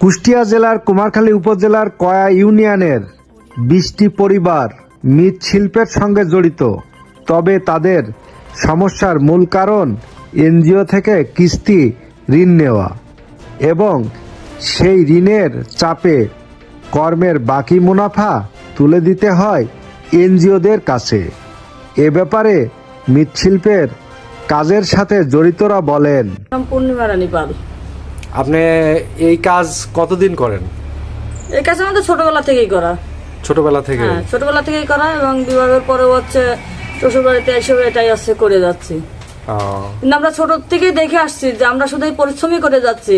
কুষ্টিয়া জেলার কুমারখালী উপজেলার কয়া ইউনিয়নের বিশটি পরিবার মৃৎশিল্পের সঙ্গে জড়িত। তবে তাদের সমস্যার মূল কারণ এনজিও থেকে কিস্তি, ঋণ নেওয়া এবং সেই ঋণের চাপে কর্মের বাকি মুনাফা তুলে দিতে হয় এনজিওদের কাছে। এ ব্যাপারে মৃৎশিল্পের কাজের সাথে জড়িতরা বলেন। পূর্ণিমা রানী পাল। আপনি এই কাজ কতদিন করেন? এই কাজ আমাদের ছোটবেলা থেকেই করা। ছোটবেলা থেকে? হ্যাঁ ছোটবেলা থেকেই করা এবং বিবাহের পরেও হচ্ছে শ্বশুর বাড়িতে এসে এটাই হচ্ছে করে যাচ্ছি। কিন্তু আমরা ছোট থেকেই দেখে আসছি যে আমরা শুধু পরিশ্রমই করে যাচ্ছি।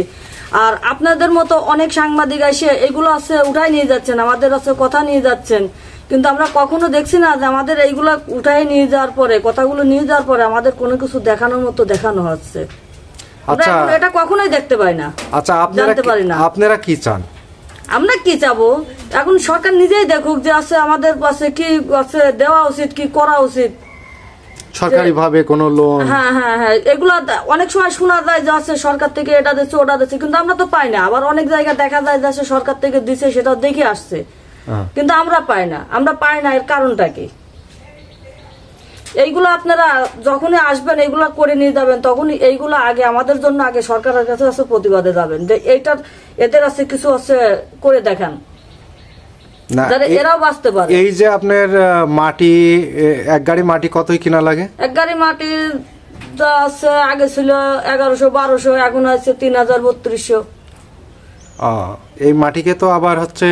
আর আপনাদের মতো অনেক সাংবাদিক এসে এগুলো আছে উঠাই নিয়ে যাচ্ছেন আমাদের আছে কথা নিয়ে যাচ্ছেন। কিন্তু আমরা কখনো দেখছি না যে আমাদের এইগুলো উঠাই নিয়ে যাওয়ার পরে কথাগুলো নিয়ে যাওয়ার পরে আমাদের কোনো কিছু দেখানোর মতো দেখানো হচ্ছে। আচ্ছা। এটা কখনোই দেখতে পাই না। আচ্ছা আপনারা পারি না। আপনারা কি চান? আমরা কি চাবো? এখন সরকার নিজেই দেখুক যে আছে আমাদের পাশে কি আছে দেওয়া উচিত কি করা উচিত। সরকারি ভাবে কোনো লোন হ্যাঁ হ্যাঁ হ্যাঁ। এগুলো অনেক সময় শোনা যায় যে আছে সরকার থেকে এটা দিচ্ছে ওটা দিচ্ছে কিন্তু আমরা তো পাই না। আবার অনেক জায়গায় দেখা যায় যে সরকার থেকে দিচ্ছে সেটা দেখে আসছে। কিন্তু আমরা পাই না। আমরা পাই না এর কারণটা কি? এইগুলো আপনারা যখনই আসবেন এইগুলো করে নিয়ে যাবেন তখনই এইগুলো আগে আমাদের জন্য আগে সরকারের কাছে আছে প্রতিবাদে যাবেন। যে এইটার এদের আছে কিছু আছে করে দেখান। এরাও বাঁচতে পারে। এই যে আপনার মাটি এক গাড়ি মাটি কতই কিনা লাগে? এক গাড়ি মাটি আছে আগে ছিল এগারোশো বারোশো এখন আছে তিন হাজার বত্রিশশো। এই মাটিকে তো আবার হচ্ছে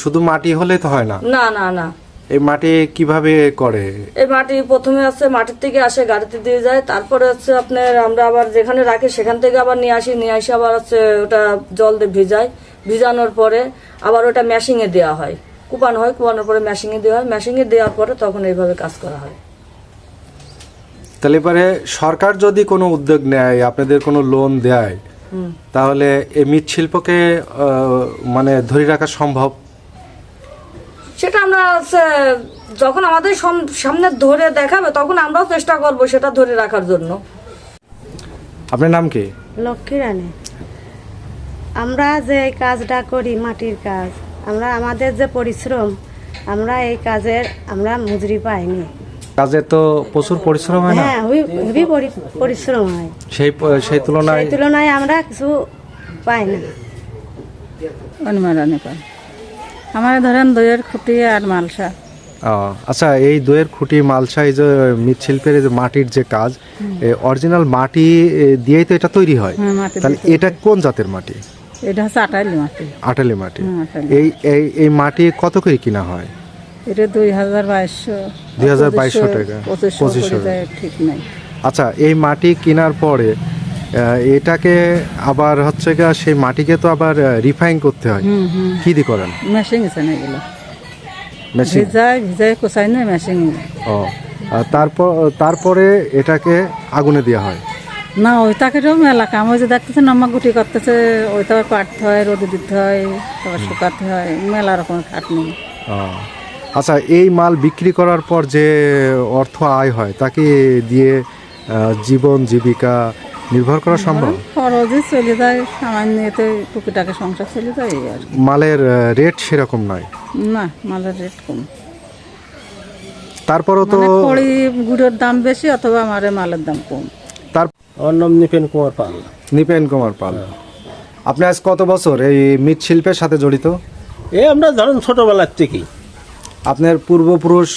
শুধু মাটি হলে তো হয় না? না না না। এই মাটি কীভাবে করে? এই মাটি প্রথমে আছে মাটির থেকে আসে গাড়িতে দিয়ে যায় তারপরে হচ্ছে আপনার আমরা আবার যেখানে রাখি সেখান থেকে আবার নিয়ে আসি নিয়ে আসি আবার হচ্ছে ওটা জল দিয়ে ভিজাই। ভিজানোর পরে আবার ওটা ম্যাশিংয়ে দেওয়া হয়। কুপানো হয় কুপানোর পরে ম্যাশিংয়ে দেওয়া হয়। ম্যাশিংয়ে দেওয়ার পরে তখন এইভাবে কাজ করা হয়। তাহলে এবারে সরকার যদি কোনো উদ্যোগ নেয় আপনাদের কোনো লোন দেয়। তাহলে এই মৃৎশিল্পকে মানে ধরে রাখা সম্ভব? সেটা আমরা হচ্ছে যখন আমাদের সাম- সামনে ধরে দেখাবে তখন আমরাও চেষ্টা করব সেটা ধরে রাখার জন্য। আপনার নাম কি? লক্ষ্মী রানী। আমরা যে এই কাজটা করি মাটির কাজ আমরা আমাদের যে পরিশ্রম আমরা এই কাজের আমরা মজুরি পাইনি। কাজে তো প্রচুর পরিশ্রম হয় না? হ্যাঁ খুবই খুবই পরিশ্রম হয়। সেই সেই তুলনায় সেই তুলনায় আমরা কিছু পাই না। পান আমার ধরেন দইয়ের খুঁটি আর মালসা। ও, আচ্ছা এই দইয়ের খুঁটি মালসা এই যে মৃৎশিল্পের যে মাটির যে কাজ অরিজিনাল মাটি দিয়েই তো এটা তৈরি হয়? হ্যাঁ, তাহলে এটা কোন জাতের মাটি? এটা হচ্ছে আটাইলি মাটি। আটালি মাটি। হ্যাঁ, এই এই এই মাটি কত করে কিনা হয়? এটা দুই হাজার বাইশশো। 2200 টাকা, পঁচিশশো 2500 ঠিক নাই। আচ্ছা এই মাটি কেনার পরে এটাকে আবার হচ্ছে গিয়ে সেই মাটিকে তো আবার রিফাইন করতে হয়। কি দিয়ে করেন? মেশিন আছে না এগুলো। মেশিন ভিজাই ভিজাই কোচাই না মেশিন ও তারপর তারপরে এটাকে আগুনে দেওয়া হয়। না ওইটাকে তো মেলা কাম ওই যে দেখতেছে নাম্মা গুটি করতেছে ওইটা তো আবার কাটতে হয় রোদে দিতে হয় তারপর শুকাতে হয় মেলা রকমের খাটনি। ও, আচ্ছা এই মাল বিক্রি করার পর যে অর্থ আয় হয় তাকে দিয়ে জীবন জীবিকা নির্ভর করা সম্ভব? খরচই চলে যায় সামান্য এতে টুকিটাকে সংসার চলে যায় আর মালের রেট সেরকম নয়? না মালের রেট কম। তারপরও তো মানে খড়ি গুড়ের দাম বেশি অথবা আমার মালের দাম কম। তার আমার নাম নিপেন কুমার পাল। নিপেন কুমার পাল। আপনি আজ কত বছর এই মৃৎশিল্পের সাথে জড়িত? এই আমরা ধরেন ছোটবেলার থেকেই। আপনার পূর্বপুরুষ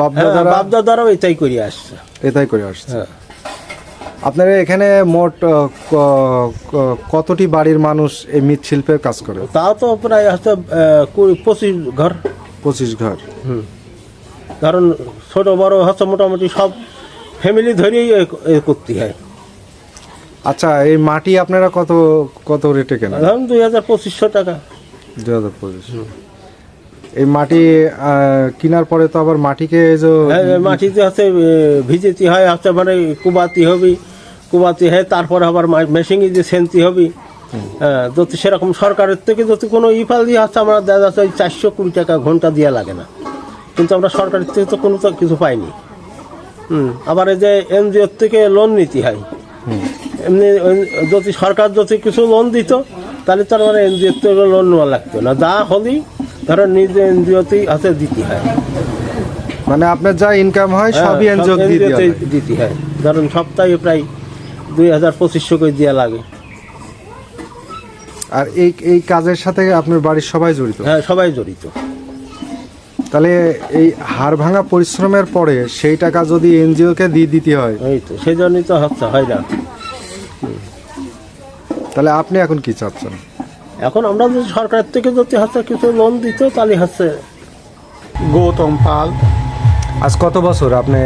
বাপদাদারা? বাপদাদারাও এটাই করে আসছে। এটাই করে আসছে। হ্যাঁ। আপনার এখানে মোট কতটি বাড়ির মানুষ এই মৃৎশিল্পের কাজ করে? তাও তো প্রায় হচ্ছে পঁচিশ ঘর। পঁচিশ ঘর। ধরুন ছোট বড় হচ্ছে মোটামুটি সব ফ্যামিলি ধরেই করতে হয়। আচ্ছা এই মাটি আপনারা কত কত রেটে কেনেন? ধরুন দুই হাজার পঁচিশশো টাকা। দুই হাজার পঁচিশ এই মাটি কেনার পরে তো আবার মাটিকে যে হ্যাঁ, মাটিতে হচ্ছে ভিজেতে হয় হচ্ছে মানে কুবাতি হবে কুবাতি হয় তারপর আবার মেশিনে যে সেনতি হবে। হ্যাঁ যদি সেরকম সরকারের থেকে যদি কোনো ইফাল দিয়ে হচ্ছে আমরা দেখা যাচ্ছে ওই চারশো কুড়ি টাকা ঘণ্টা দেওয়া লাগে না। কিন্তু আমরা সরকারের থেকে তো কোনো তো কিছু পাইনি। হুম আবার এই যে এনজিওর থেকে লোন নিতে হয়। এমনি যদি সরকার যদি কিছু লোন দিত তাহলে তো আমার এনজিওর থেকে লোন নেওয়া লাগতো না। যা হলেই ধরো নিজে এনজিওতেই হাতে দিতে হয়। মানে আপনার যা ইনকাম হয় সবই হ্যাঁ, এনজিও সব দিয়ে দেওয়া NGO তেই লাগে। দিতে হয়। ধরুন সপ্তাহে প্রায় দুই হাজার পঁচিশশো করে দেওয়া লাগে। আর এই এই কাজের সাথে আপনার বাড়ির সবাই জড়িত? হ্যাঁ সবাই জড়িত। তাহলে এই হাড় ভাঙা পরিশ্রমের পরে সেই টাকা যদি এনজিও কে দিয়ে দিতে হয় এই তো সেই জন্যই তো হচ্ছে হয় না। তাহলে আপনি এখন কি চাচ্ছেন? এখন আমরা যদি সরকার থেকে যদি হচ্ছে কিছু লোন দিত তাহলে হচ্ছে। গৌতম পাল আজ কত বছর আপনি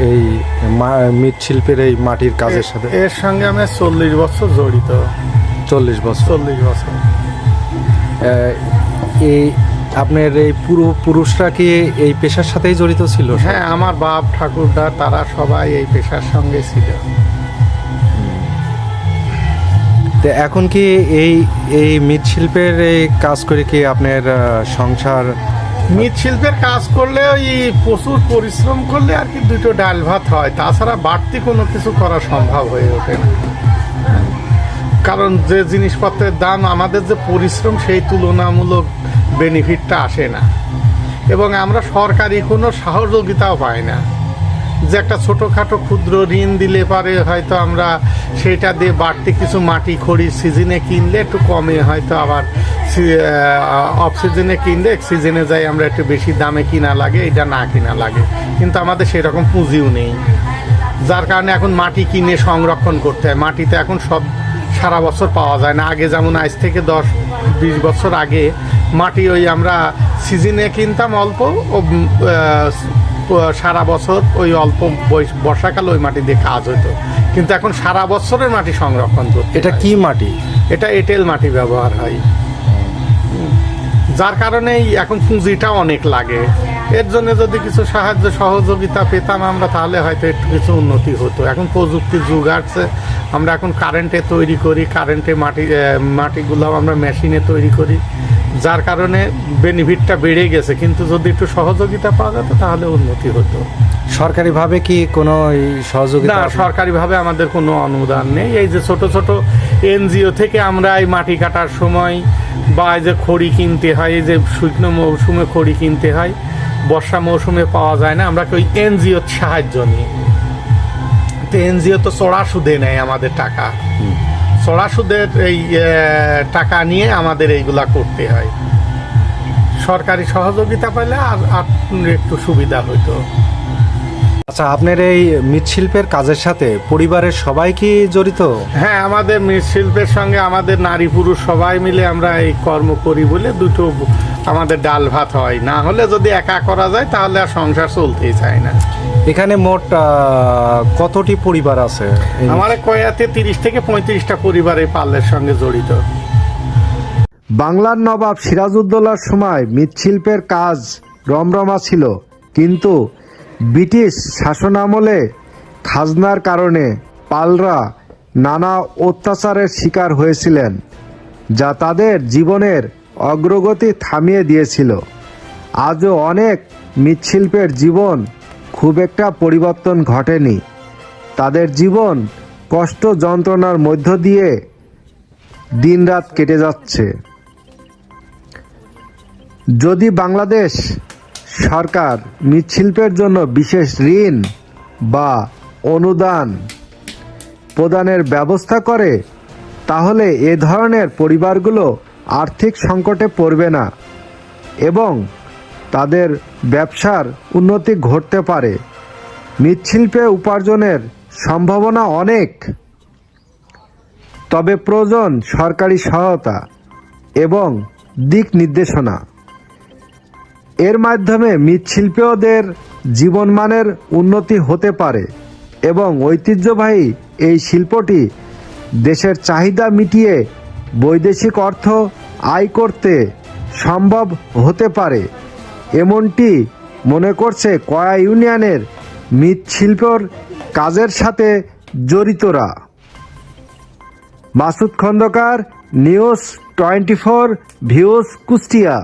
এই মা- মৃৎশিল্পের এই মাটির কাজের সাথে? এর সঙ্গে আমি চল্লিশ বছর জড়িত। চল্লিশ বছর। চল্লিশ বছর। এই আপনার এই পুরো পুরুষরা কি এই পেশার সাথেই জড়িত ছিল? হ্যাঁ আমার বাপ ঠাকুরদা তারা সবাই এই পেশার সঙ্গে ছিল। তো এখন কি এই এই মৃৎশিল্পের এই কাজ করে কি আপনার সংসার? মৃৎশিল্পের কাজ করলে ওই প্রচুর পরিশ্রম করলে আর কি দুটো ডাল ভাত হয়। তাছাড়া বাড়তি কোনো কিছু করা সম্ভব হয়ে ওঠে না। কারণ যে জিনিসপত্রের দাম, আমাদের যে পরিশ্রম, সেই তুলনামূলক বেনিফিটটা আসে না। এবং আমরা সরকারি কোনো সহযোগিতাও পাই না। যে একটা ছোটোখাটো ক্ষুদ্র ঋণ দিলে পারে হয়তো আমরা সেটা দিয়ে বাড়তি কিছু মাটি খড়ি সিজনে কিনলে একটু কমে হয়তো আবার অফ সিজনে কিনলে সিজনে যাই আমরা একটু বেশি দামে কিনা লাগে, এটা না কিনা লাগে। কিন্তু আমাদের সেরকম পুঁজিও নেই। যার কারণে এখন মাটি কিনে সংরক্ষণ করতে হয়। মাটিতে এখন সব সারা বছর পাওয়া যায় না। আগে যেমন আজ থেকে দশ, বিশ বছর আগে মাটি ওই আমরা সিজনে কিনতাম অল্প সারা বছর ওই অল্প বয়স- বর্ষাকালে ওই মাটি দিয়ে কাজ হতো কিন্তু এখন সারা বছরের মাটি সংরক্ষণ করতে এটা। কি মাটি? এটা এঁটেল মাটি ব্যবহার হয়। যার কারণেই এখন পুঁজিটা অনেক লাগে। এর জন্য যদি কিছু সাহায্য সহযোগিতা পেতাম আমরা তাহলে হয়তো একটু কিছু উন্নতি হতো। এখন প্রযুক্তির যুগ আসছে। আমরা এখন কারেন্টে তৈরি করি কারেন্টে মাটি মাটিগুলো আমরা মেশিনে তৈরি করি। যার কারণে বেনিফিটটা বেড়ে গেছে। কিন্তু যদি একটু সহযোগিতা পাওয়া যেত তাহলে উন্নতি হতো। সরকারিভাবে কি কোনো সহযোগিতা না সরকারিভাবে আমাদের কোনো অনুদান নেই। এই যে ছোট ছোট এনজিও থেকে আমরা এই মাটি কাটার সময় বা এই যে খড়ি কিনতে হয় এই যে শুকনো মৌসুমে খড়ি কিনতে হয় বর্ষা মৌসুমে পাওয়া যায় না। আমরা ওই এনজিওর সাহায্য নিই? তো এনজিও তো চড়া সুদে নেয় আমাদের টাকা। চড়া সুদের এই টাকা নিয়ে আমাদের এইগুলা করতে হয়। সরকারি সহযোগিতা পেলে আর একটু সুবিধা হতো আচ্ছা আপনার এই মৃৎশিল্পের কাজের সাথে পরিবারের সবাই কি জড়িত? হ্যাঁ আমাদের মৃৎশিল্পের সঙ্গে আমাদের নারী পুরুষ সবাই মিলে আমরা এই কর্ম করি বলে দুটো আমাদের ডাল ভাত হয়। না হলে যদি একা করা যায় তাহলে আর সংসার চলতেই চায় না। এখানে মোট কতটি পরিবার আছে আমার কয়াতে তিরিশ থেকে পঁয়ত্রিশটা পরিবার এই পার্লের সঙ্গে জড়িত। বাংলার নবাব সিরাজউদ্দৌলার সময় মৃৎশিল্পের কাজ রমরমা ছিল কিন্তু ব্রিটিশ শাসনামলে খাজনার কারণে পালরা নানা অত্যাচারের শিকার হয়েছিলেন যা তাদের জীবনের অগ্রগতি থামিয়ে দিয়েছিল। আজও অনেক মৃৎশিল্পের জীবন খুব একটা পরিবর্তন ঘটেনি। তাদের জীবন কষ্ট যন্ত্রণার মধ্য দিয়ে দিনরাত কেটে যাচ্ছে। যদি বাংলাদেশ সরকার মৃৎশিল্পের জন্য বিশেষ ঋণ বা অনুদান প্রদানের ব্যবস্থা করে, তাহলে এ ধরনের পরিবারগুলো আর্থিক সংকটে পড়বে না এবং তাদের ব্যবসার উন্নতি ঘটতে পারে। মৃৎশিল্পে উপার্জনের সম্ভাবনা অনেক। তবে প্রয়োজন সরকারি সহায়তা এবং দিক নির্দেশনা। এর মাধ্যমে মৃৎশিল্পীদের জীবনমানের উন্নতি হতে পারে এবং ঐতিহ্যবাহী এই শিল্পটি দেশের চাহিদা মিটিয়ে বৈদেশিক অর্থ আয় করতে সম্ভব হতে পারে। এমনটি মনে করছে কয়া ইউনিয়নের মৃৎশিল্পর কাজের সাথে জড়িতরা। Masud Khandakar, news twenty four views Kushtia.